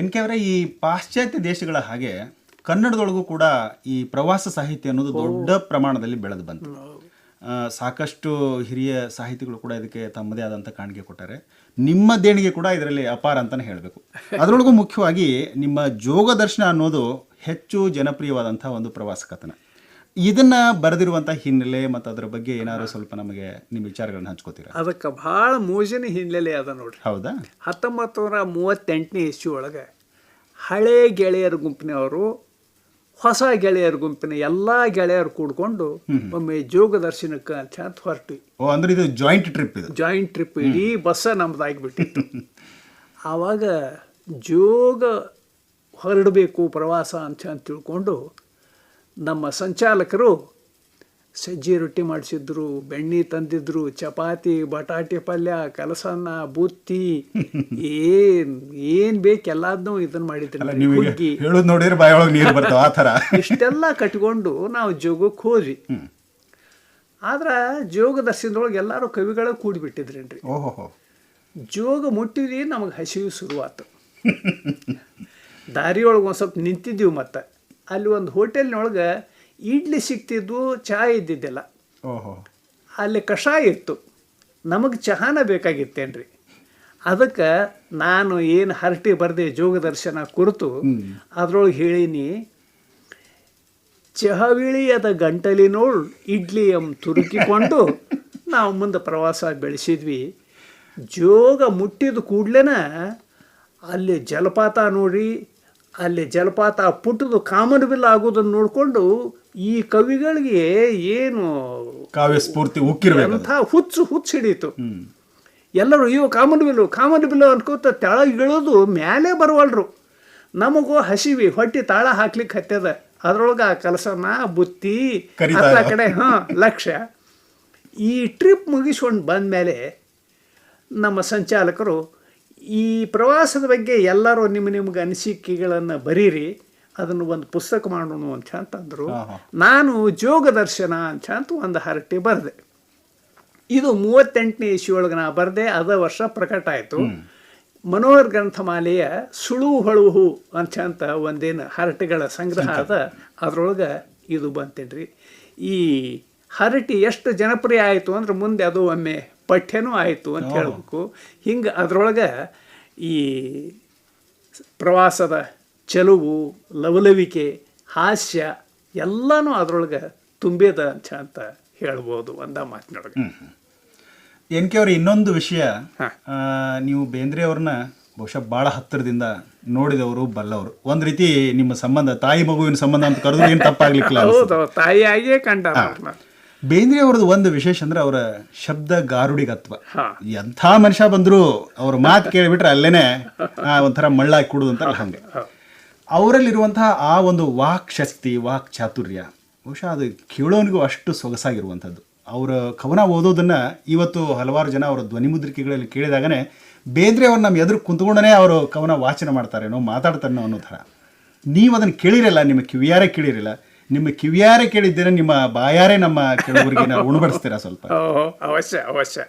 N K ಅವರೇ ಈ ಪಾಶ್ಚಾತ್ಯ ದೇಶಗಳ ಹಾಗೆ ಕನ್ನಡದೊಳಗೂ ಕೂಡ ಈ ಪ್ರವಾಸ ಸಾಹಿತ್ಯ ಅನ್ನೋದು ದೊಡ್ಡ ಪ್ರಮಾಣದಲ್ಲಿ ಬೆಳೆದು ಬಂತು. ಸಾಕಷ್ಟು ಹಿರಿಯ ಸಾಹಿತಿಗಳು ಕೂಡ ಇದಕ್ಕೆ ತಮ್ಮದೇ ಆದಂಥ ಕಾಣಿಕೆ ಕೊಟ್ಟಾರೆ ನಿಮ್ಮ ದೇಣಿಗೆ ಕೂಡ ಇದರಲ್ಲಿ ಅಪಾರ ಅಂತಲೇ ಹೇಳಬೇಕು. ಅದರೊಳಗೂ ಮುಖ್ಯವಾಗಿ ನಿಮ್ಮ ಜೋಗ ದರ್ಶನ ಅನ್ನೋದು ಹೆಚ್ಚು ಜನಪ್ರಿಯವಾದಂಥ ಒಂದು ಪ್ರವಾಸ ಕಥನ. ಇದನ್ನ ಬರೆದಿರುವಂಥ ಹಿನ್ನೆಲೆ ಮತ್ತು ಅದರ ಬಗ್ಗೆ ಏನಾದ್ರು ಸ್ವಲ್ಪ ನಮಗೆ ನಿಮ್ಮ ವಿಚಾರಗಳನ್ನ ಹಂಚ್ಕೋತೀರಾ? ಅದಕ್ಕೆ ಭಾಳ ಮೋಜಿನ ಹಿನ್ನೆಲೆ ಅದ ನೋಡ್ರಿ. ಹೌದಾ? ಹತ್ತೊಂಬತ್ತು ನೂರ ಮೂವತ್ತೆಂಟನೇ ಇಸ್ವಿ ಒಳಗೆ ಹಳೆ ಗೆಳೆಯರ ಗುಂಪಿನವರು ಹೊಸ ಗೆಳೆಯರ ಗುಂಪಿನ ಎಲ್ಲ ಗೆಳೆಯರು ಕೂಡ್ಕೊಂಡು ಒಮ್ಮೆ ಜೋಗ ದರ್ಶನಕ್ಕೆ ಅಂತ ಅಂತ ಹೊರಟ್ವಿ. ಓ ಅಂದ್ರೆ ಇದು ಜಾಯಿಂಟ್ ಟ್ರಿಪ್ ಇದು? ಜಾಯಿಂಟ್ ಟ್ರಿಪ್ ಇಡೀ ಬಸ್ಸ ನಮ್ದಾಗಿಬಿಟ್ಟಿತ್ತು ಆವಾಗ ಜೋಗ ಹೊರಡಬೇಕು ಪ್ರವಾಸ ಅಂತ ಅಂತ ತಿಳ್ಕೊಂಡು ನಮ್ಮ ಸಂಚಾಲಕರು ಸಜ್ಜಿ ರೊಟ್ಟಿ ಮಾಡಿಸಿದ್ರು ಬೆಣ್ಣೆ ತಂದಿದ್ರು ಚಪಾತಿ ಬಟಾಟೆ ಪಲ್ಯ ಕಲಸನ್ನ ಬುತ್ತಿ ಏನ್ ಏನ್ ಬೇಕು ಎಲ್ಲದನ್ನೂ ಇದನ್ನ ಮಾಡಿದ್ರು ನೀವು ಈಗ ಹೇಳೋದು ನೋಡಿದ್ರೆ ಬಾಯೊಳಗೆ ನೀರು ಬರ್ತಾವ ಆ ಥರ. ಇಷ್ಟೆಲ್ಲ ಕಟ್ಕೊಂಡು ನಾವು ಜೋಗಕ್ಕೆ ಹೋದ್ವಿ. ಆದ್ರೆ ಜೋಗ ದರ್ಶನದೊಳಗೆ ಎಲ್ಲರೂ ಕವಿಗಳ ಕೂಡಿಬಿಟ್ಟಿದ್ರೇನ್ರಿ? ಜೋಗ ಮುಟ್ಟಿದ್ವಿ ನಮಗೆ ಹಸಿವು ಶುರುವಾತು. ದಾರಿಯೊಳಗೆ ಒಂದು ಸ್ವಲ್ಪ ನಿಂತಿದ್ದೀವಿ ಮತ್ತೆ. ಅಲ್ಲಿ ಒಂದು ಹೋಟೆಲ್ನೊಳಗೆ ಇಡ್ಲಿ ಸಿಗ್ತಿದ್ವು ಚಹಾ ಇದ್ದಿದ್ದಿಲ್ಲ. ಓಹೋ. ಅಲ್ಲಿ ಕಷಾಯ ಇತ್ತು. ನಮಗೆ ಚಹಾನ ಬೇಕಾಗಿತ್ತೇನ್ರಿ. ಅದಕ್ಕೆ ನಾನು ಏನು ಹರಟಿ ಬರೆದೆ ಜೋಗ ದರ್ಶನ ಕುರಿತು ಅದರೊಳಗೆ ಹೇಳೀನಿ ಚಹವಿಳಿಯದ ಇಡ್ಲಿ ಎಮ್ಮ ತುರುಕಿಕೊಂಡು ನಾವು ಮುಂದೆ ಪ್ರವಾಸ ಬೆಳೆಸಿದ್ವಿ. ಜೋಗ ಮುಟ್ಟಿದ ಕೂಡ್ಲೇನ ಅಲ್ಲಿ ಜಲಪಾತ ನೋಡಿ ಅಲ್ಲಿ ಜಲಪಾತ ಪುಟ್ಟದು ಕಾಮನಬಿಲ್ಲ ಆಗೋದನ್ನು ನೋಡಿಕೊಂಡು ಈ ಕವಿಗಳಿಗೆ ಏನು ಕಾವ್ಯ ಸ್ಫೂರ್ತಿ ಉಕ್ಕಿರುವಂಥ ಹುಚ್ಚು ಹುಚ್ಚು ಹಿಡೀತು ಎಲ್ಲರೂ ಅಯ್ಯೋ ಕಾಮನ್ ಬಿಲ್ಲು ಕಾಮನ್ ಬಿಲ್ಲು ಅನ್ಕೋತ ತೆಳಗೆ ಇಳೋದು ಮ್ಯಾಲೆ ಬರವಲ್ರು. ನಮಗೂ ಹಸಿವಿ ಹೊಟ್ಟಿ ತಾಳ ಹಾಕ್ಲಿಕ್ಕೆ ಹತ್ತದ ಅದ್ರೊಳಗೆ ಆ ಕೆಲಸನ ಬುತ್ತಿ ಆ ಕಡೆ ಹಾಂ ಲಕ್ಷ್ಯ ಈ ಟ್ರಿಪ್ ಮುಗಿಸ್ಕೊಂಡು ಬಂದಮೇಲೆ ನಮ್ಮ ಸಂಚಾಲಕರು ಈ ಪ್ರವಾಸದ ಬಗ್ಗೆ ಎಲ್ಲರೂ ನಿಮ್ಮ ನಿಮ್ಗೆ ಅನಿಸಿಕೆಗಳನ್ನು ಬರೀರಿ. ಅದನ್ನು ಒಂದು ಪುಸ್ತಕ ಮಾಡೋಣ ಅಂತ ಅಂತಂದರು. ನಾನು ಜೋಗ ದರ್ಶನ ಅಂತ ಅಂತ ಒಂದು ಹರಟೆ ಬರೆದೆ. ಇದು ಮೂವತ್ತೆಂಟನೇ ಇಸ್ವಿ ಒಳಗೆ ನಾ ಬರೆದೆ ಅದ ವರ್ಷ ಪ್ರಕಟ ಆಯಿತು. ಮನೋಹರ್ ಗ್ರಂಥಮಾಲೆಯ ಸುಳು ಹೊಳುಹು ಅಂತ ಅಂತ ಒಂದೇನು ಹರಟೆಗಳ ಸಂಗ್ರಹ ಅದ. ಅದ್ರೊಳಗೆ ಇದು ಬಂತೇನ್ರಿ. ಈ ಹರಟಿ ಎಷ್ಟು ಜನಪ್ರಿಯ ಆಯಿತು ಅಂದ್ರೆ ಮುಂದೆ ಅದು ಒಮ್ಮೆ ಪಠ್ಯನೂ ಆಯಿತು ಅಂತ ಹೇಳಬೇಕು. ಹಿಂಗೆ ಅದರೊಳಗೆ ಈ ಪ್ರವಾಸದ ಚೆಲುವು ಲವಲವಿಕೆ ಹಾಸ್ಯ ಎಲ್ಲನೂ ಅದರೊಳಗೆ ತುಂಬಿದ ಅಂತ ಅಂತ ಹೇಳ್ಬೋದು ಒಂದ ಮಾತಿನೊಳಗೆ. ಎನ್ ಕೆ ಅವ್ರ ಇನ್ನೊಂದು ವಿಷಯ ನೀವು ಬೇಂದ್ರೆ ಅವ್ರನ್ನ ಬಹುಶಃ ಭಾಳ ಹತ್ತಿರದಿಂದ ನೋಡಿದವರು ಬಲ್ಲವರು. ಒಂದು ರೀತಿ ನಿಮ್ಮ ಸಂಬಂಧ ತಾಯಿ ಮಗುವಿನ ಸಂಬಂಧ ಅಂತ ಕರೆದ್ರು ಏನು ತಪ್ಪಾಗ್ಲಿಕ್ಕಿಲ್ಲ ತಾಯಿಯಾಗಿಯೇ ಕಂಡ ಬೇಂದ್ರೆ ಅವ್ರದ್ದು ಒಂದು ವಿಶೇಷ ಅಂದ್ರೆ ಅವರ ಶಬ್ದ ಗಾರುಡಿಗತ್ವ. ಎಂಥ ಮನುಷ್ಯ ಬಂದರೂ ಅವ್ರ ಮಾತು ಕೇಳಿಬಿಟ್ರೆ ಅಲ್ಲೇನೆ ಆ, ಒಂಥರ ಮಳ್ಳಾಗಿ ಕುಡುದು ಅಂತ ಹಂಗೆ ಅವರಲ್ಲಿರುವಂತಹ ಆ ಒಂದು ವಾಕ್ ಶಕ್ತಿ ವಾಕ್ ಚಾತುರ್ಯ ಬಹುಶಃ ಅದು ಕೇಳೋನಿಗೂ ಅಷ್ಟು ಸೊಗಸಾಗಿರುವಂಥದ್ದು. ಅವರ ಕವನ ಓದೋದನ್ನ ಇವತ್ತು ಹಲವಾರು ಜನ ಅವರ ಧ್ವನಿ ಮುದ್ರಿಕೆಗಳಲ್ಲಿ ಕೇಳಿದಾಗನೇ ಬೇಂದ್ರೆ ಅವ್ರು ನಮ್ಮ ಎದುರು ಕುಂತ್ಕೊಂಡೇ ಅವರು ಕವನ ವಾಚನ ಮಾಡ್ತಾರೇನೋ ಮಾತಾಡ್ತಾರೇನೋ ಅನ್ನೋ ಥರ. ನೀವು ಅದನ್ನು ಕೇಳಿರಲ್ಲ ನಿಮ್ಮ ಕಿವಿಯಾರೇ ಕೇಳಿರಲ್ಲ. ನಿಮ್ಮ ಕಿವಿಯಾರೆ ಕೇಳಿದ್ದೇನೆ ನಿಮ್ಮ ಬಾಯಾರೆ ನಮ್ಮ ಕೆಲವರಿಗೆ ನಾವು ಉಣಬಡಿಸ್ತೀರಾ ಸ್ವಲ್ಪ? ಅವಶ್ಯ ಅವಶ್ಯ.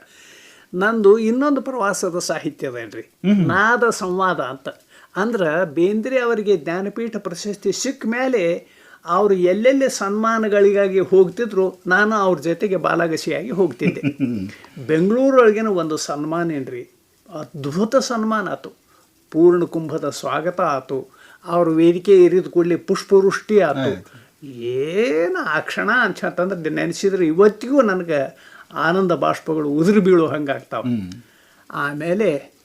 ನಂದು ಇನ್ನೊಂದು ಪ್ರವಾಸದ ಸಾಹಿತ್ಯದೇನ್ರಿ ನಾದ ಸಂವಾದ ಅಂತ. ಅಂದ್ರೆ ಬೇಂದ್ರೆ ಅವರಿಗೆ ಜ್ಞಾನಪೀಠ ಪ್ರಶಸ್ತಿ ಸಿಕ್ಕ ಮೇಲೆ ಅವರು ಎಲ್ಲೆಲ್ಲಿ ಸನ್ಮಾನಗಳಿಗಾಗಿ ಹೋಗ್ತಿದ್ರು ನಾನು ಅವ್ರ ಜೊತೆಗೆ ಬಾಲಗಸಿಯಾಗಿ ಹೋಗ್ತಿದ್ದೆ. ಬೆಂಗಳೂರೊಳಗಿನ ಒಂದು ಸನ್ಮಾನ ಏನ್ರಿ? ಅದ್ಭುತ ಸನ್ಮಾನ ಆತು. ಪೂರ್ಣ ಕುಂಭದ ಸ್ವಾಗತ ಆತು. ಅವ್ರ ವೇದಿಕೆ ಇರಿದ ಕೂಡಲೇ ಪುಷ್ಪವೃಷ್ಟಿ ಆತು. ಏನು ಆ ಕ್ಷಣ ಅಂತಂದ್ರೆ ನೆನೆಸಿದ್ರೆ ಇವತ್ತಿಗೂ ನನಗೆ ಆನಂದ ಬಾಷ್ಪಗಳು ಉದುರು ಬೀಳೋ ಹಂಗಾಗ್ತಾವೆ. ಆಮೇಲೆ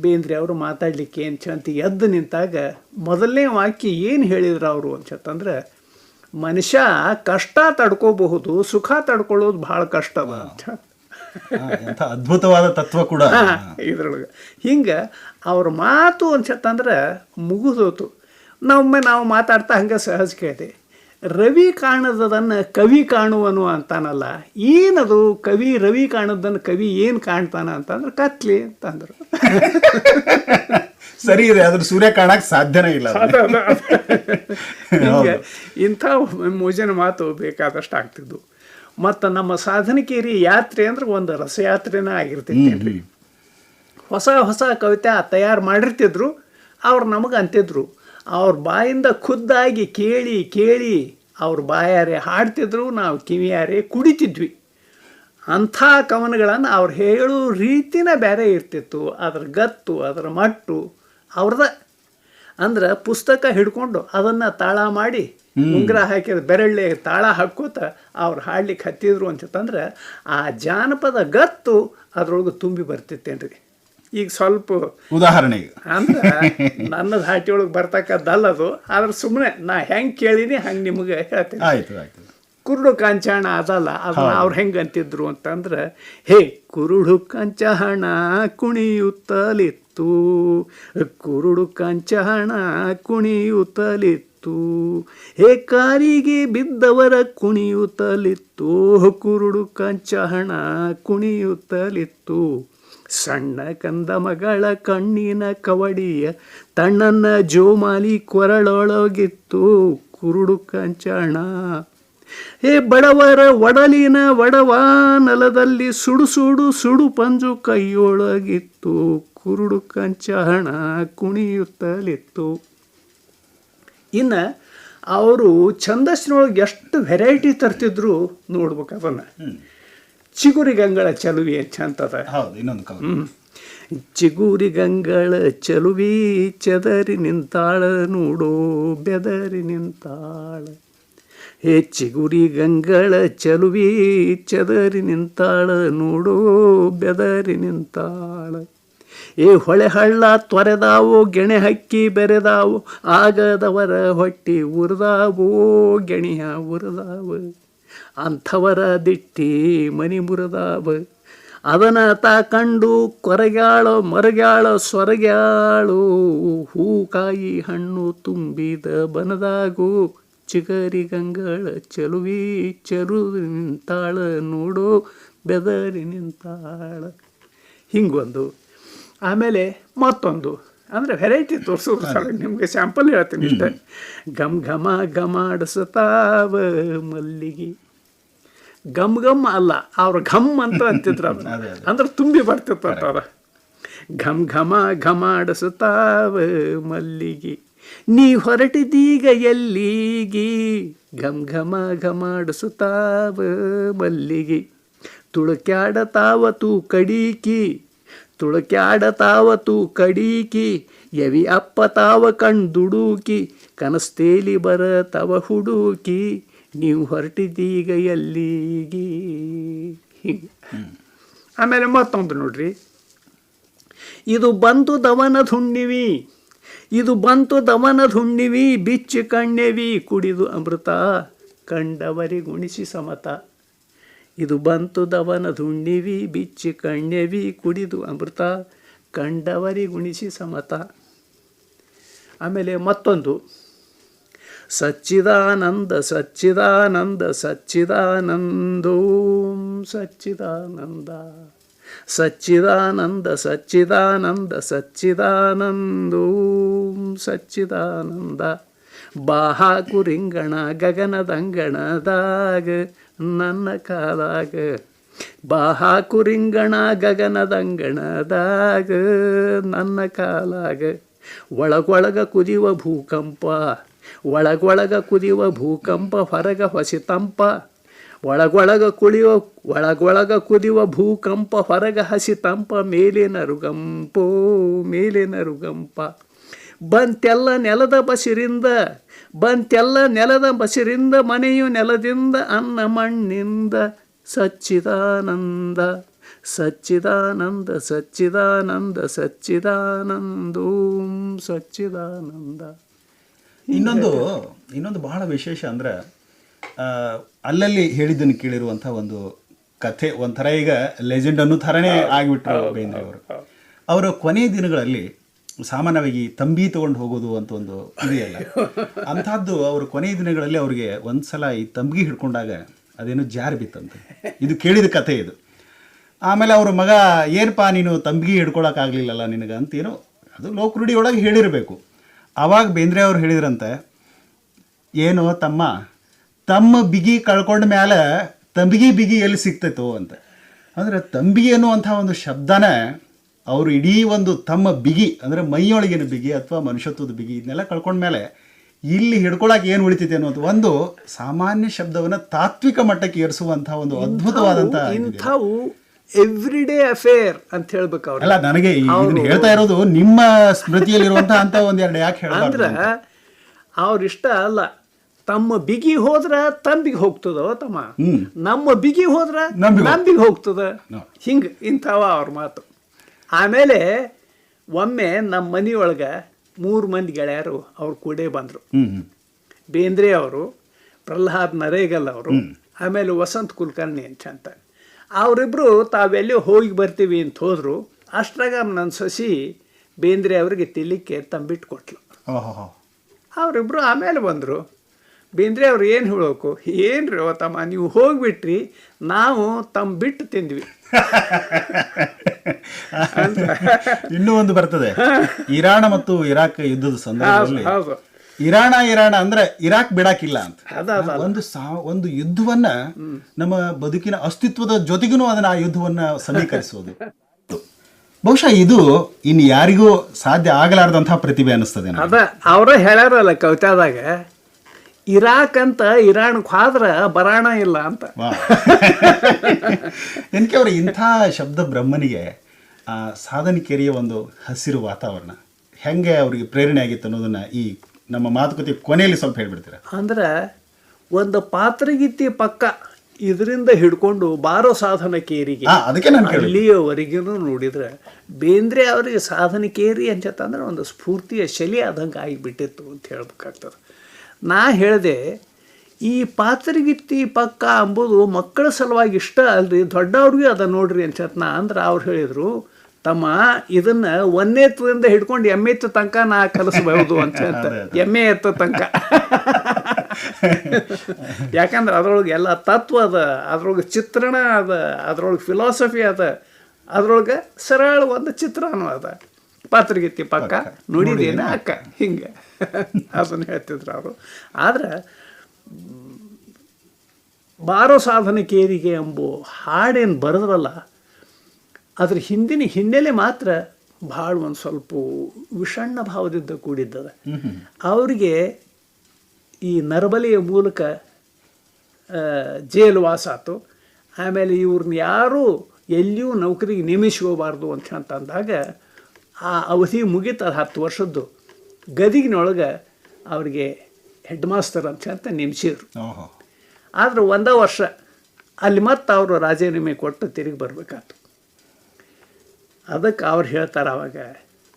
ಬೇಂದ್ರೆ ಅವರು ಮಾತಾಡಲಿಕ್ಕೆ ಅಂತ ಎದ್ದು ನಿಂತಾಗ ಮೊದಲನೇ ವಾಕ್ಯ ಏನು ಹೇಳಿದ್ರು ಅವರು ಅಂತಂದ್ರೆ ಮನುಷ್ಯ ಕಷ್ಟ ತಡ್ಕೋಬಹುದು ಸುಖ ತಡ್ಕೊಳ್ಳೋದು ಭಾಳ ಕಷ್ಟ ಅಂತ. ಅದ್ಭುತವಾದ ತತ್ವ ಕೂಡ. ಇದ್ರೊಳಗೆ. ಹಿಂಗೆ ಅವ್ರ ಮಾತು ಅನ್ಸತ್ತಂದ್ರೆ ಮುಗಿದೋತು. ನಮ್ಮೊಮ್ಮೆ ನಾವು ಮಾತಾಡ್ತಾ ಹಂಗೆ ಸಹಜ ಕೇಳಿದೆ. ರವಿ ಕಾಣದದನ್ನು ಕವಿ ಕಾಣುವನು ಅಂತಾನಲ್ಲ ಏನದು ಕವಿ ರವಿ ಕಾಣದನ್ನು ಕವಿ ಏನು ಕಾಣ್ತಾನ ಅಂತಂದ್ರೆ ಕತ್ಲಿ ಅಂತಂದರು. ಸರಿ ಇದೆ ಅದ್ರ ಸೂರ್ಯ ಕಾಣಕ್ಕೆ ಸಾಧ್ಯನೇ ಇಲ್ಲ ಇಂಥ ಮೋಜಿನ ಮಾತು ಬೇಕಾದಷ್ಟು ಆಗ್ತಿದ್ವು. ಮತ್ತು ನಮ್ಮ ಸಾಧನಕೇರಿ ಯಾತ್ರೆ ಅಂದ್ರೆ ಒಂದು ರಸಯಾತ್ರೆನೇ ಆಗಿರ್ತೈತಿ. ಹೊಸ ಹೊಸ ಕವಿತೆ ತಯಾರು ಮಾಡಿರ್ತಿದ್ರು ಅವ್ರು ನಮಗೆ ಅಂತಿದ್ರು ಅವ್ರ ಬಾಯಿಂದ ಖುದ್ದಾಗಿ ಕೇಳಿ ಕೇಳಿ ಅವ್ರ ಬಾಯಾರೆ ಹಾಡ್ತಿದ್ರು ನಾವು ಕಿವಿಯಾರೆ ಕುಡಿತಿದ್ವಿ. ಅಂಥ ಕವನಗಳನ್ನು ಅವ್ರು ಹೇಳೋ ರೀತಿನ ಬೇರೆ ಇರ್ತಿತ್ತು. ಅದರ ಗತ್ತು ಅದರ ಮಟ್ಟು ಅವ್ರದ. ಅಂದ್ರೆ ಪುಸ್ತಕ ಹಿಡ್ಕೊಂಡು ಅದನ್ನು ತಾಳ ಮಾಡಿ ಉಂಗ್ರ ಹಾಕಿದ ಬೆರಳ್ಳಿ ತಾಳ ಹಾಕೋತ ಅವ್ರು ಹಾಡ್ಲಿಕ್ಕೆ ಹತ್ತಿದ್ರು ಅಂತಂದ್ರೆ ಆ ಜಾನಪದ ಗತ್ತು ಅದ್ರೊಳಗೆ ತುಂಬಿ ಬರ್ತಿತ್ತೇನ್ರಿ. ಈಗ ಸ್ವಲ್ಪ ಉದಾಹರಣೆ ಅಂದ್ರೆ ನನ್ನ ಧಾಟಿ ಒಳಗೆ ಬರ್ತಕ್ಕದ್ದಲ್ಲ ಅದು. ಆದ್ರೆ ಸುಮ್ಮನೆ ನಾ ಹೆಂಗೆ ಕೇಳೀನಿ ಹಂಗೆ ನಿಮಗೆ ಹೇಳ್ತೀನಿ. ಆಯ್ತು ಆಯ್ತು. ಕುರುಡು ಕಾಂಚಾಣ ಅದಲ್ಲ ಅದನ್ನ ಅವ್ರು ಹೆಂಗೆ ಅಂತಿದ್ರು ಅಂತಂದ್ರೆ ಹೇ ಕುರುಡು ಕಂಚಹಣ ಕುಣಿಯುತ್ತಲಿತ್ತು ಕುರುಡು ಕಂಚಹಣ ಕುಣಿಯುತ್ತಲಿತ್ತು ಹೇ ಕಾರಿಗೆ ಬಿದ್ದವರ ಕುಣಿಯುತ್ತಲಿತ್ತು ಕುರುಡು ಕಂಚಹಣ ಕುಣಿಯುತ್ತಲಿತ್ತು. ಸಣ್ಣ ಕಂದ ಮಗಳ ಕಣ್ಣಿನ ಕವಡಿಯ ತಣ್ಣನ ಜೋಮಾಲಿ ಕೊರಳೊಳಗಿತ್ತು ಕುರುಡು ಕಂಚಣ. ಹೇ ಬಡವರ ಒಡಲಿನ ಒಡವಾನಲದಲ್ಲಿ ಸುಡು ಸುಡು ಸುಡು ಪಂಜು ಕೈಯೊಳಗಿತ್ತು ಕುರುಡು ಕಂಚಹಣ ಕುಣಿಯುತ್ತಲಿತ್ತು. ಇನ್ನು ಅವರು ಛಂದಸ್ಸಿನೊಳಗೆ ಎಷ್ಟು ವೆರೈಟಿ ತರ್ತಿದ್ರು ನೋಡ್ಬೇಕು ಅದನ್ನು. ಚಿಗುರಿ ಗಂಗಳ ಚಲುವಿ ಅಂತದ ಹೌದು ಇನ್ನೊಂದು ಕವನ ಚಿಗುರಿ ಗಂಗಳ ಚಲುವಿ ಚದರಿ ನಿಂತಾಳ ನೋಡೋ ಬೆದರಿ ನಿಂತಾಳ. ಹೇ ಚಿಗುರಿ ಗಂಗಳ ಚಲುವಿ ಚದರಿ ನಿಂತಾಳ ನೋಡೋ ಬೆದರಿ ನಿಂತಾಳ. ಏ ಹೊಳೆ ಹಳ್ಳ ತೊರೆದಾವೋ ಗೆಣೆ ಹಕ್ಕಿ ಬೆರೆದಾವು ಆಗದವರ ಹೊಟ್ಟಿ ಉರಿದಾವೋ ಗೆಣಿಯ ಉರಿದಾವ. ಅಂಥವರ ದಿಟ್ಟಿ ಮನಿ ಮುರದಾಬ ಅದನ ತಾ ಕಂಡು ಕೊರಗ್ಯಾಳೋ ಮರಗ್ಯಾಳೋ ಹೂ ಕಾಯಿ ಹಣ್ಣು ತುಂಬಿದ ಬನದಾಗು. ಚಿಗರಿ ಗಂಗಳ ಚಲುವಿ ಚರು ನಿಂತಾಳ ನೋಡು ಬೆದರಿ ನಿಂತಾಳ. ಹಿಂಗೊಂದು ಆಮೇಲೆ ಮತ್ತೊಂದು. ಅಂದರೆ ವೆರೈಟಿ ತೋರಿಸೋದು ಸರ್ ನಿಮಗೆ ಸ್ಯಾಂಪಲ್ ಹೇಳ್ತೀನಿ ಇಷ್ಟೇ. ಘಮ್ ಘಮ ಘಮಾಡಿಸತಾವ ಮಲ್ಲಿಗೆ. ಗಮ್ ಗಮ್ ಅಲ್ಲ ಅವ್ರು ಘಮ್ ಅಂತ ಅಂತಿದ್ರು ಅದೇ. ಅಂದ್ರೆ ತುಂಬಿ ಬರ್ತಿತ್ತು ಅವ್ರ. ಘಮ್ ಘಮ ಘಮಾಡಿಸುತ್ತಾವ ಮಲ್ಲಿಗೆ. ನೀ ಹೊರಟಿದೀಗ ಎಲ್ಲಿಗಿ? ಘಮ್ ಘಮ ಘಮಾಡಿಸುತ್ತಾವ ಮಲ್ಲಿಗೆ. ತುಳುಕ್ಯಾಡತಾವ ತೂ ಕಡೀಕಿ. ತುಳುಕ್ಯಾಡತಾವ ತೂ ಕಡೀಕಿ. ಎವಿ ಅಪ್ಪ ತಾವ ಕಣ್ ದುಡೂಕಿ ಕನಸ್ತೇಲಿ ಬರ ತವ ಹುಡುಕಿ. ನೀವು ಹೊರಟಿದ್ದೀಗ ಎಲ್ಲಿಗೆ ಹೀಗೆ ಆಮೇಲೆ ಮತ್ತೊಂದು ನೋಡ್ರಿ. ಇದು ಬಂತು ದವನದ ಹುಣ್ಣಿವಿ ಇದು ಬಂತು ದವನದ ಹುಣ್ಣಿವಿ ಬಿಚ್ಚು ಕಣ್ಣೆವಿ. ಕುಡಿದು ಅಮೃತ ಕಂಡವರಿಗುಣಿಸಿ ಸಮತ. ಇದು ಬಂತು ದವನದ ಹುಣ್ಣಿವಿ ಬಿಚ್ಚು ಕಣ್ಣೆವಿ. ಕುಡಿದು ಅಮೃತ ಕಂಡವರಿಗುಣಿಸಿ ಸಮತ. ಆಮೇಲೆ ಮತ್ತೊಂದು. ಸಚ್ಚಿದಾನಂದ ಸಚ್ಚಿದಾನಂದ, ಸಚ್ಚಿದಾನಂದೋಂ, ಸಚ್ಚಿದಾನಂದ. ಸಚ್ಚಿದಾನಂದ ಸಚ್ಚಿದಾನಂದ, ಸಚ್ಚಿದಾನಂದೋಂ, ಸಚ್ಚಿದಾನಂದ. ಬಾಹಾ ಕುರಿಂಗಣ ಗಗನದಂಗಣದಾಗ ನನ್ನ ಕಾಲಾಗ. ಬಾಹಾ ಕುರಿಂಗಣ ಗಗನದಂಗಣದಾಗ ನನ್ನ ಕಾಲಾಗ. ಒಳಗೊಳಗ ಕುದಿಯುವ ಭೂಕಂಪ ಒಳಗೊಳಗ ಕುದಿಯುವ ಭೂಕಂಪ, ಹೊರಗ ಹೊಸಿತಂಪ ಒಳಗೊಳಗ ಕುಳಿಯುವ, ಒಳಗೊಳಗ ಕುದಿಯುವ ಭೂಕಂಪ, ಹೊರಗ ಹಸಿತಂಪ ಮೇಲಿನ ರುಗಂಪೋ, ಮೇಲಿನ ರುಗಂಪ. ಬಂತೆಲ್ಲ ನೆಲದ ಬಸಿರಿಂದ, ಬಂತೆಲ್ಲ ನೆಲದ ಬಸಿರಿಂದ, ಮನೆಯು ನೆಲದಿಂದ, ಅನ್ನ ಮಣ್ಣಿಂದ, ಸಚ್ಚಿದಾನಂದ ಸಚ್ಚಿದಾನಂದ ಸಚ್ಚಿದಾನಂದ, ಸಚ್ಚಿದಾನಂದೋಂ, ಸಚ್ಚಿದಾನಂದ. ಇನ್ನೊಂದು ಇನ್ನೊಂದು ಬಹಳ ವಿಶೇಷ ಅಂದ್ರೆ ಅಲ್ಲಲ್ಲಿ ಹೇಳಿದ್ದನ್ನು ಕೇಳಿರುವಂಥ ಒಂದು ಕಥೆ ಒಂಥರ ಈಗ ಲೆಜೆಂಡ್ ಅನ್ನೋ ಥರನೇ ಆಗಿಬಿಟ್ರು ಬೇಂದ್ರೆ ಅವರು ಅವರ ಕೊನೆಯ ದಿನಗಳಲ್ಲಿ ಸಾಮಾನ್ಯವಾಗಿ ತಂಬಿ ತಗೊಂಡು ಹೋಗೋದು ಅಂತ ಒಂದು ಇದೆಯಲ್ಲ ಅಂಥದ್ದು ಅವರು ಕೊನೆಯ ದಿನಗಳಲ್ಲಿ ಅವ್ರಿಗೆ ಒಂದ್ಸಲ ಈ ತಂಬಿಗೆ ಹಿಡ್ಕೊಂಡಾಗ ಅದೇನು ಜಾರಿ ಬಿತ್ತಂತೆ. ಇದು ಕೇಳಿದ ಕಥೆ ಇದು. ಆಮೇಲೆ ಅವ್ರ ಮಗ ಏನಪ್ಪ ನೀನು ತಂಬಿಗೆ ಹಿಡ್ಕೊಳಕ್ಕಾಗಲಿಲ್ಲಲ್ಲ ನಿನಗೆ ಅಂತೇನು ಅದು ಲೋಕರುಡಿ ಒಳಗೆ ಹೇಳಿರಬೇಕು. ಆವಾಗ ಬೇಂದ್ರೆ ಅವ್ರು ಹೇಳಿದ್ರಂತೆ ಏನು ತಮ್ಮ ತಮ್ಮ ಬಿಗಿ ಕಳ್ಕೊಂಡ ಮೇಲೆ ತಂಬಿಗೆ ಬಿಗಿ ಎಲ್ಲಿ ಸಿಗ್ತೈತೋ ಅಂತ. ಅಂದರೆ ತಂಬಿಗೆ ಅನ್ನುವಂಥ ಒಂದು ಶಬ್ದನೇ ಅವರು ಇಡೀ ಒಂದು ತಮ್ಮ ಬಿಗಿ ಅಂದರೆ ಮೈಯೊಳಗಿನ ಬಿಗಿ ಅಥವಾ ಮನುಷ್ಯತ್ವದ ಬಿಗಿ ಇದನ್ನೆಲ್ಲ ಕಳ್ಕೊಂಡ ಮೇಲೆ ಇಲ್ಲಿ ಹಿಡ್ಕೊಳಕ್ಕೆ ಏನು ಉಳಿತೈತೆ ಅನ್ನೋದು ಒಂದು ಸಾಮಾನ್ಯ ಶಬ್ದವನ್ನು ತಾತ್ವಿಕ ಮಟ್ಟಕ್ಕೆ ಏರಿಸುವಂತಹ ಒಂದು ಅದ್ಭುತವಾದಂತಹ ಇಂಥವು ಎವ್ರಿ ಡೇ ಅಫೇರ್ ಅಂತ ಹೇಳ್ಬೇಕು ಅವ್ರು. ಅಲ್ಲ ನನಗೆ ಇದನ್ನ ಹೇಳ್ತಾ ಇರೋದು ನಿಮ್ಮ ಸ್ಮೃತಿಯಲ್ಲಿರುವಂತಹ ಅಂತ ಒಂದೆರಡು ಯಾಕೆ ಅಂದ್ರ ಅವ್ರ ಇಷ್ಟ ಅಲ್ಲ. ತಮ್ಮ ಬಿಗಿ ಹೋದ್ರ ತಂಬಿಗೆ ಹೋಗ್ತದ ತಮ್ಮ. ನಮ್ಮ ಬಿಗಿ ಹೋದ್ರ ನಂಬಿಗೆ ಹೋಗ್ತದ. ಹಿಂಗ ಇಂಥವ ಅವ್ರ ಮಾತು. ಆಮೇಲೆ ಒಮ್ಮೆ ನಮ್ಮ ಮನೆಯೊಳಗ ಮೂರು ಮಂದಿ ಗೆಳೆಯರು ಅವ್ರ ಕೂಡೇ ಬಂದರು. ಬೇಂದ್ರೆ ಅವರು ಪ್ರಹ್ಲಾದ್ ನರೇಗಲ್ ಅವರು ಆಮೇಲೆ ವಸಂತ್ ಕುಲಕರ್ಣಿ ಅಂತ. ಅವರಿಬ್ಬರು ತಾವೆಲ್ಲಿ ಹೋಗಿ ಬರ್ತೀವಿ ಅಂತ ಹೋದರು. ಅಷ್ಟ್ರಾಗ ನನ್ನ ಸಸಿ ಬೇಂದ್ರೆ ಅವರಿಗೆ ತಿಲಿಕ್ಕೆ ತಂಬಿಟ್ಟು ಕೊಟ್ಲು. ಅವರಿಬ್ಬರು ಆಮೇಲೆ ಬಂದರು. ಬೇಂದ್ರೆ ಅವ್ರು ಏನು ಹೇಳೋಕು? ಏನು ರೀ ತಮ್ಮ ನೀವು ಹೋಗಿಬಿಟ್ರಿ ನಾವು ತಮ್ಮ ಬಿಟ್ಟು ತಿಂದ್ವಿ. ಇನ್ನೂ ಒಂದು ಬರ್ತದೆ. ಇರಾನ್ ಮತ್ತು ಇರಾಕ್ ಯುದ್ಧದ ಸಂದರ್ಭದಲ್ಲಿ ಇರಾಣ ಇರಾಣ ಅಂದ್ರೆ ಇರಾಕ್ ಬಿಡಾಕಿಲ್ಲ ಅಂತ. ಒಂದು ಸಾ ಒಂದು ಯುದ್ಧವನ್ನ ನಮ್ಮ ಬದುಕಿನ ಅಸ್ತಿತ್ವದ ಜೊತೆಗೂ ಅದನ್ನ ಆ ಯುದ್ಧವನ್ನ ಸಮೀಕರಿಸೋದು ಬಹುಶಃ ಇದು ಇನ್ನು ಯಾರಿಗೂ ಸಾಧ್ಯ ಆಗಲಾರದಂತಹ ಪ್ರತಿಭೆ ಅನಿಸ್ತದೆ. ಅದ ಅವರ ಹೇಳ್ಯಾರಲ್ಲ ಕವಿತಾದಾಗ ಇರಾಕ್ ಅಂತ ಇರಾಣ್ ಖಾದ್ರ ಬರಾಣ ಇಲ್ಲ ಅಂತ. ಏನಕ್ಕೆ ಅವ್ರ ಇಂಥ ಶಬ್ದ ಬ್ರಹ್ಮನಿಗೆ ಆ ಸಾಧನಿಕೆರೆಯ ಒಂದು ಹಸಿರು ವಾತಾವರಣ ಹೆಂಗೆ ಅವರಿಗೆ ಪ್ರೇರಣೆ ಆಗಿತ್ತು ಅನ್ನೋದನ್ನ ಈ ನಮ್ಮ ಮಾತುಕತೆ ಕೊನೆಯಲ್ಲಿ ಸ್ವಲ್ಪ ಹೇಳ್ಬಿಡ್ತೀರಾ? ಅಂದ್ರೆ ಒಂದು ಪಾತ್ರಗೀತಿ ಪಕ್ಕ ಇದರಿಂದ ಹಿಡ್ಕೊಂಡು ಬಾರೋ ಸಾಧನ ಕೇರಿಗೆ ಅದಕ್ಕೆ ನಾನು ಅಲ್ಲಿಯವರೆಗೂ ನೋಡಿದ್ರೆ ಬೇಂದ್ರೆ ಅವರಿಗೆ ಸಾಧನ ಕೇರಿ ಅಂಚತ್ತಂದ್ರೆ ಒಂದು ಸ್ಫೂರ್ತಿಯ ಶಲಿ ಆದಂಗೆ ಆಗಿಬಿಟ್ಟಿತ್ತು ಅಂತ ಹೇಳ್ಬೇಕಾಗ್ತದೆ. ನಾ ಹೇಳಿದೆ ಈ ಪಾತ್ರಗಿತ್ತಿ ಪಕ್ಕ ಅಂಬುದು ಮಕ್ಕಳ ಸಲುವಾಗಿ ಇಷ್ಟ ಅಲ್ರಿ ದೊಡ್ಡವ್ರಿಗೂ ಅದ ನೋಡ್ರಿ ಅಂತ ನಾ ಅಂದ್ರೆ ಅವ್ರು ಹೇಳಿದರು ತಮ್ಮ ಇದನ್ನ ಒಂದೇತ್ವದಿಂದ ಹಿಡ್ಕೊಂಡು ಎಮ್ಮೆ ಎತ್ತ ತನಕ ನಾ ಕಲಿಸಬಹುದು ಅಂತ ಹೇಳ್ತಾರೆ. ಎಮ್ಮೆ ಎತ್ತ ತನಕ. ಯಾಕಂದ್ರೆ ಅದ್ರೊಳಗೆ ಎಲ್ಲ ತತ್ವ ಅದ ಅದ್ರೊಳಗೆ ಚಿತ್ರಣ ಅದ ಅದ್ರೊಳಗೆ ಫಿಲಾಸಫಿ ಅದ ಅದ್ರೊಳಗೆ ಸರಳ ಒಂದು ಚಿತ್ರನೂ ಅದ. ಪಾತ್ರಗೀತಿ ಪಕ್ಕ ನುಡಿದೇನೆ ಅಕ್ಕ. ಹಿಂಗೆ. ಅದನ್ನು ಹೇಳ್ತಿದ್ರು ಅವರು. ಆದ್ರೆ ಬಾರೋ ಸಾಧನ ಕೇರಿಗೆ ಎಂಬು ಹಾಡೇನು ಬರೆದ್ರಲ್ಲ ಅದ್ರ ಹಿಂದಿನ ಹಿನ್ನೆಲೆ ಮಾತ್ರ ಭಾಳ ಒಂದು ಸ್ವಲ್ಪ ವಿಷಣ್ಣ ಭಾವದಿಂದ ಕೂಡಿದ್ದದ. ಅವರಿಗೆ ಈ ನರಬಲೆಯ ಮೂಲಕ ಜೈಲು ವಾಸ ಆತು. ಆಮೇಲೆ ಇವ್ರನ್ನ ಯಾರೂ ಎಲ್ಲಿಯೂ ನೌಕರಿಗೆ ನೇಮಿಸ್ಕೋಬಾರ್ದು ಅಂತ ಅಂತಂದಾಗ ಆ ಅವಧಿ ಮುಗೀತದ ಹತ್ತು ವರ್ಷದ್ದು. ಗದಿಗಿನೊಳಗೆ ಅವ್ರಿಗೆ ಹೆಡ್ ಮಾಸ್ತರ್ ಅಂತ ಅಂತ ನೇಮಿಸಿದ್ರು. ಆದ್ರೆ ಒಂದೇ ವರ್ಷ ಅಲ್ಲಿ ಮತ್ತೆ ಅವರು ರಾಜೀನಾಮೆ ಕೊಟ್ಟು ತಿರುಗಿ ಬರ್ಬೇಕಾಯ್ತು ಅದಕ್ಕೆ ಅವ್ರು ಹೇಳ್ತಾರೆ ಅವಾಗ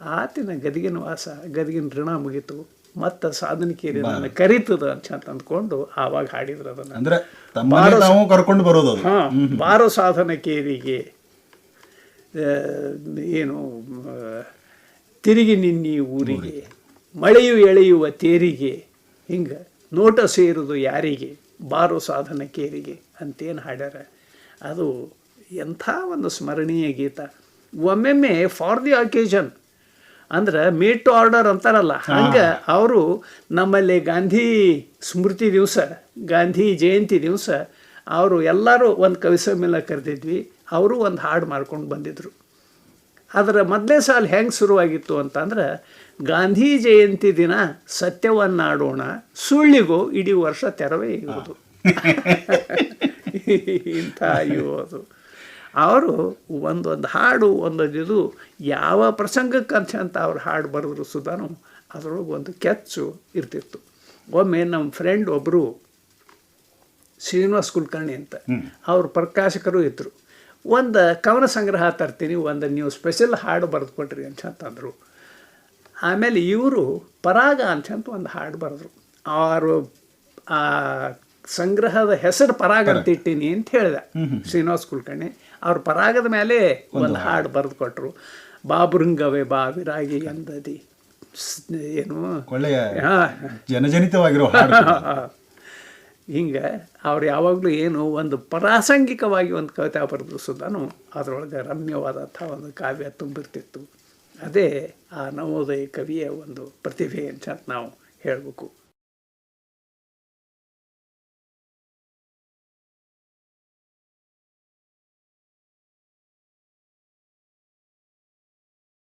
ಆತಿನ ಗದಿಗಿನ ವಾಸ ಗದಿಗಿನ ಋಣ ಮುಗೀತು ಮತ್ತೆ ಸಾಧನಕೇರಿ ನನ್ನ ಕರೀತದ ಅಂತ ಅಂದ್ಕೊಂಡು ಆವಾಗ ಹಾಡಿದ್ರು ಅದನ್ನು. ಕರ್ಕೊಂಡು ಬರೋದು ಹಾ ಬಾರೋ ಸಾಧನ ಕೇರಿಗೆ ಏನು ತಿರುಗಿ ನಿನ್ನಿ ಊರಿಗೆ ಮಳೆಯು ಎಳೆಯುವ ತೇರಿಗೆ ಹಿಂಗೆ ನೋಟ ಸೇರುದು ಯಾರಿಗೆ ಬಾರೋ ಸಾಧನ ಕೇರಿಗೆ ಅಂತೇನು ಹಾಡ್ಯಾರ. ಅದು ಎಂಥ ಒಂದು ಸ್ಮರಣೀಯ ಗೀತ. ಒಮ್ಮೆಮ್ಮೆ ಫಾರ್ ದಿ ಅಕೇಶನ್ ಅಂದ್ರೆ ಮೇಡ್ ಟು ಆರ್ಡರ್ ಅಂತಾರಲ್ಲ ಹಂಗೆ ಅವರು ನಮ್ಮಲ್ಲಿ ಗಾಂಧಿ ಸ್ಮೃತಿ ದಿವಸ ಗಾಂಧಿ ಜಯಂತಿ ದಿವಸ ಅವರು ಎಲ್ಲರೂ ಒಂದು ಕವಿ ಸಮ್ಮೇಳನ ಕರೆದಿದ್ವಿ ಅವರು ಒಂದು ಹಾಡು ಮಾಡ್ಕೊಂಡು ಬಂದಿದ್ರು. ಅದರ ಮೊದಲೇ ಸಾಲ ಹೆಂಗೆ ಶುರುವಾಗಿತ್ತು ಅಂತಂದ್ರೆ ಗಾಂಧಿ ಜಯಂತಿ ದಿನ ಸತ್ಯವನ್ನಾಡೋಣ ಸುಳ್ಳಿಗೂ ಇಡೀ ವರ್ಷ ತೆರವೇ ಇರುವುದು. ಇಂಥ ಅಯ್ಯೋ ಅದು. ಅವರು ಒಂದೊಂದು ಹಾಡು ಒಂದೊಂದು ಇದು ಯಾವ ಪ್ರಸಂಗಕ್ಕೆ ಅಂತ ಅವ್ರು ಹಾಡು ಬರೆದ್ರು ಸುಧಾನು ಅದರೊಳಗೆ ಒಂದು ಕೆಚ್ಚು ಇರ್ತಿತ್ತು. ಒಮ್ಮೆ ನಮ್ಮ ಫ್ರೆಂಡ್ ಒಬ್ಬರು ಶ್ರೀನಿವಾಸ್ ಕುಲಕರ್ಣಿ ಅಂತ ಅವರು ಪ್ರಕಾಶಕರು ಇದ್ದರು ಒಂದು ಕವನ ಸಂಗ್ರಹ ತರ್ತೀನಿ ಒಂದು ನೀವು ಸ್ಪೆಷಲ್ ಹಾಡು ಬರೆದು ಅಂತ ಅಂತಂದರು. ಆಮೇಲೆ ಇವರು ಪರಾಗ ಅಂತ ಒಂದು ಹಾಡು ಬರೆದ್ರು. ಅವರು ಆ ಸಂಗ್ರಹದ ಹೆಸರು ಪರಾಗ ಅಂತ ಇಟ್ಟೀನಿ ಅಂತ ಹೇಳಿದೆ ಶ್ರೀನಿವಾಸ್ ಕುಲಕರ್ಣಿ. ಅವ್ರ ಪರಾಗದ ಮೇಲೆ ಒಂದು ಹಾಡು. ಬರೆದು ಕೊಟ್ಟರು ಬಾಬುರಂಗವೇ ಬಾವಿರಾಗಿ ಅಂದದಿ ಏನು? ಒಳ್ಳೆಯ ಹಾಂ. ಜನಜನಿತವಾಗಿರೋ ಹಾಡು ಹಿಂಗೆ ಅವ್ರು ಯಾವಾಗಲೂ ಏನು ಒಂದು ಪ್ರಾಸಂಗಿಕವಾಗಿ ಒಂದು ಕವಿತೆ ಬರೆದ್ರು ಸುದಾನು ಅದರೊಳಗೆ ರಮ್ಯವಾದಂಥ ಒಂದು ಕಾವ್ಯ ತುಂಬಿರ್ತಿತ್ತು. ಅದೇ ಆ ನವೋದಯ ಕವಿಯ ಒಂದು ಪ್ರತಿಭೆ ಅಂತ ನಾವು ಹೇಳಬೇಕು.